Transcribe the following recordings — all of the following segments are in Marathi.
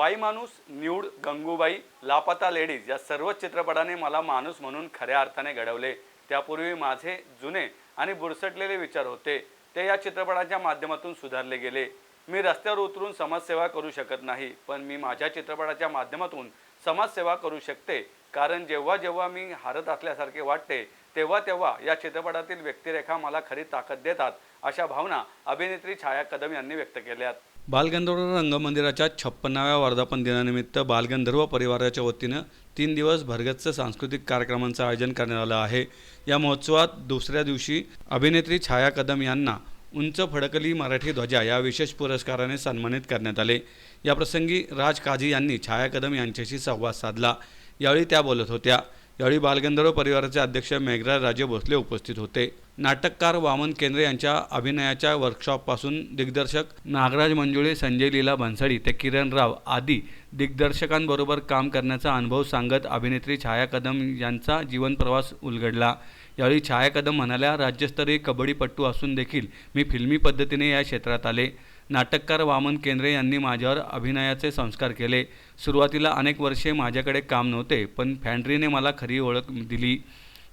बाई माणूस न्यूड गंगूबाई लापता लेडीज या सर्वच चित्रपटाने मला माणूस म्हणून खऱ्या अर्थाने घडवले. त्यापूर्वी माझे जुने आणि बुरसटलेले विचार होते. ते या चित्रपटाच्या माध्यमातून सुधारले गेले. मी रस्त्यावर उतरून समाजसेवा करू शकत नाही पण मी माझ्या चित्रपटाच्या माध्यमातून समाजसेवा करू शकते. कारण जेव्हा जेव्हा मी हारत असल्यासारखे वाटते तेव्हा तेव्हा या चित्रपटातील व्यक्तिरेखा मला खरी ताकद देतात. अशा भावना अभिनेत्री छाया कदम यांनी व्यक्त केल्यात. बालगंधर्व रंगमंदिराच्या छप्पन्नाव्या वर्धापन दिनानिमित्त बालगंधर्व परिवाराच्या वतीनं तीन दिवस भरगच्च सांस्कृतिक कार्यक्रमांचं आयोजन करण्यात आलं आहे. या महोत्सवात दुसऱ्या दिवशी अभिनेत्री छाया कदम यांना उंच फडकली मराठी ध्वजा या विशेष पुरस्काराने सन्मानित करण्यात आले. याप्रसंगी राज काझी यांनी छाया कदम यांच्याशी संवाद साधला. यावेळी त्या बोलत होत्या. यावेळी बालगंधर्व परिवाराचे अध्यक्ष मेघराज राजे भोसले उपस्थित होते. नाटककार वामन केंद्रे यांच्या अभिनयाच्या वर्कशॉपपासून दिग्दर्शक नागराज मंजुळे संजय लीला भन्साळी ते किरण राव आदी दिग्दर्शकांबरोबर काम करण्याचा अनुभव सांगत अभिनेत्री छाया कदम यांचा जीवनप्रवास उलगडला. यावेळी छाया कदम म्हणाल्या राज्यस्तरीय कबड्डीपट्टू असून देखील मी फिल्मी पद्धतीने या क्षेत्रात आले. नाटककार वामन केंद्रे यांनी माझ्यावर अभिनयाचे संस्कार केले. सुरुवातीला अनेक वर्षे माझ्याकडे काम नव्हते पण फॅन्ड्रीने मला खरी ओळख दिली.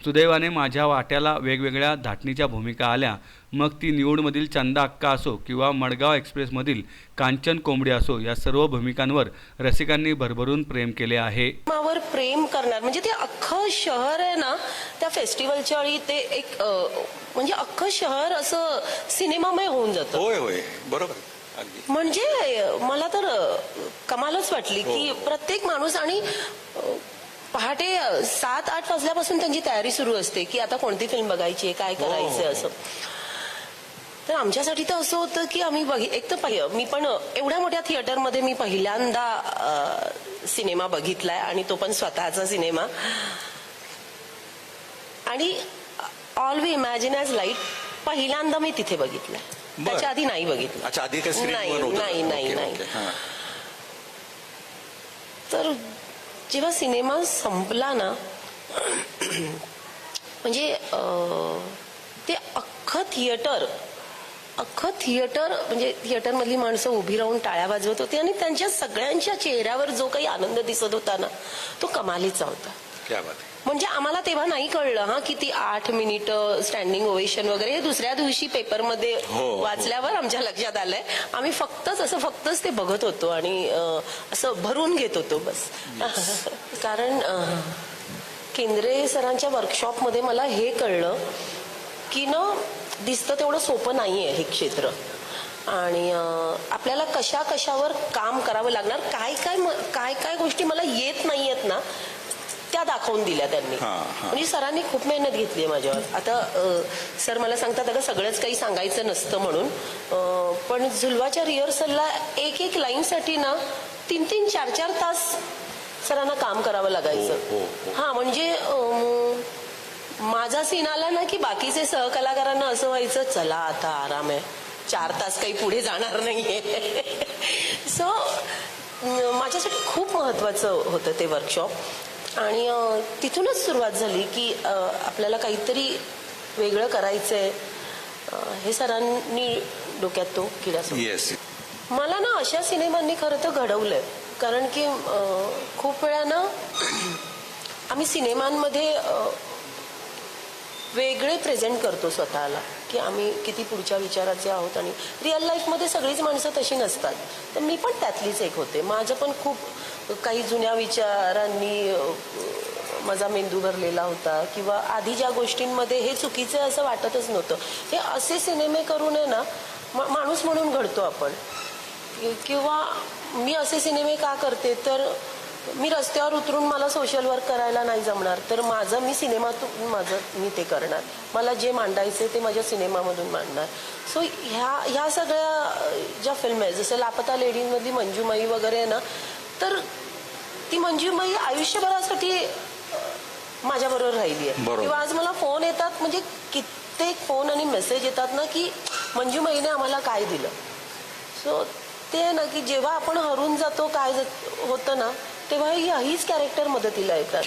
सुदैवाने माझ्या वाट्याला वेगवेगळ्या धाटणीच्या भूमिका आल्या. मग ती निवडमधील चंदा अक्का असो किंवा मडगाव एक्सप्रेसमधील कांचन कोंबडी असो या सर्व भूमिकांवर रसिकांनी भरभरून प्रेम केले आहे. प्रेम करणार. म्हणजे ते अख्खं शहर आहे ना त्या फेस्टिवलच्या वेळी ते एक म्हणजे अख्खं शहर असं सिनेमामय होऊन जातं. होय होय. बरोबर. म्हणजे मला तर कमालच वाटली की प्रत्येक माणूस आणि पहाटे सात आठ वाजल्यापासून त्यांची तयारी सुरू असते की आता कोणती फिल्म बघायची आहे काय करायचं असं. तर आमच्यासाठी तर असं होतं की आम्ही एक तर मी पण एवढ्या मोठ्या थिएटरमध्ये मी पहिल्यांदा सिनेमा बघितलाय आणि तो पण स्वतःचा सिनेमा. आणि all we imagine as light पहिल्यांदा मी तिथे बघितलंय बरं. त्याच्या आधी नाही बघितलं. आधी नाही नाही नाही. तर जेव्हा सिनेमा संपला ना म्हणजे ते अख्खं थिएटर अख्खं थिएटर म्हणजे थिएटरमधली माणसं उभी राहून टाळ्या वाजवत होती आणि त्यांच्या सगळ्यांच्या चेहऱ्यावर जो काही आनंद दिसत होता ना तो कमालीचा होता. क्या बात आहे. म्हणजे आम्हाला तेव्हा नाही कळलं हा की ती आठ मिनिटं स्टँडिंग ओवेशन वगैरे हे दुसऱ्या दिवशी पेपरमध्ये हो, हो. वाचल्यावर आमच्या लक्षात आलंय आम्ही फक्तच असं फक्तच ते बघत होतो आणि असं भरून घेत होतो बस कारण केंद्रे सरांच्या वर्कशॉपमध्ये मला हे कळलं की ना दिसतं तेवढं सोपं नाहीये हे क्षेत्र आणि आपल्याला कशा कशावर काम करावं लागणार काय काय काय काय गोष्टी मला येत नाहीयेत ना त्या दाखवून दिल्या त्यांनी. हा, हा. म्हणजे सरांनी खूप मेहनत घेतली आहे माझ्यावर. आता अं, सर मला सांगतात अगं सगळंच काही सांगायचं नसतं म्हणून. अं, पण झुलवाच्या रिहर्सलला एक एक लाईनसाठी ना तीन तीन चार चार तास सरांना काम करावं हो, हो, लागायचं हो. हा म्हणजे माझा सीन आला ना की बाकीचे सहकलाकारांना असं व्हायचं चला आता आराम आहे. चार तास काही पुढे जाणार नाहीये. सो माझ्यासाठी खूप महत्वाचं होतं ते वर्कशॉप आणि तिथूनच सुरुवात झाली की आपल्याला काहीतरी वेगळं करायचंय. अं, हे सरांनी डोक्यात तो किडा. येस मला ना अशा सिनेमांनी खरं तर घडवलंय. कारण की खूप वेळा ना आम्ही सिनेमांमध्ये वेगळे प्रेझेंट करतो स्वतःला. की आम्ही किती पुढच्या विचाराचे आहोत आणि रिअल लाईफमध्ये सगळीच माणसं तशी नसतात. तर मी पण त्यातलीच एक होते. माझं पण खूप काही जुन्या विचारांनी माझा मेंदू भरलेला होता किंवा आधी ज्या गोष्टींमध्ये हे चुकीचं आहे असं वाटतच नव्हतं. हे असे सिनेमे करून आहे ना मा- माणूस म्हणून घडतो आपण. किंवा मी असे सिनेमे का करते? तर मी रस्त्यावर उतरून मला सोशल वर्क करायला नाही जमणार. तर माझं मी सिनेमातून माझं मी ते करणार. मला जे मांडायचे ते माझ्या सिनेमामधून मांडणार. सो ह्या ह्या सगळ्या ज्या फिल्म आहेत जसं लापता लेडीजमधली मंजूमाई वगैरे आहे ना तर ती मंजूमाई आयुष्यभरासाठी माझ्याबरोबर राहिली आहे. बरोबर. किंवा आज मला फोन येतात म्हणजे कित्येक फोन आणि मेसेज येतात ना की मंजूमाईने आम्हाला काय दिलं? सो ते ना की जेव्हा आपण हरून जातो काय होतं ना तेव्हा ही हीच कॅरेक्टर मदतीला येतात.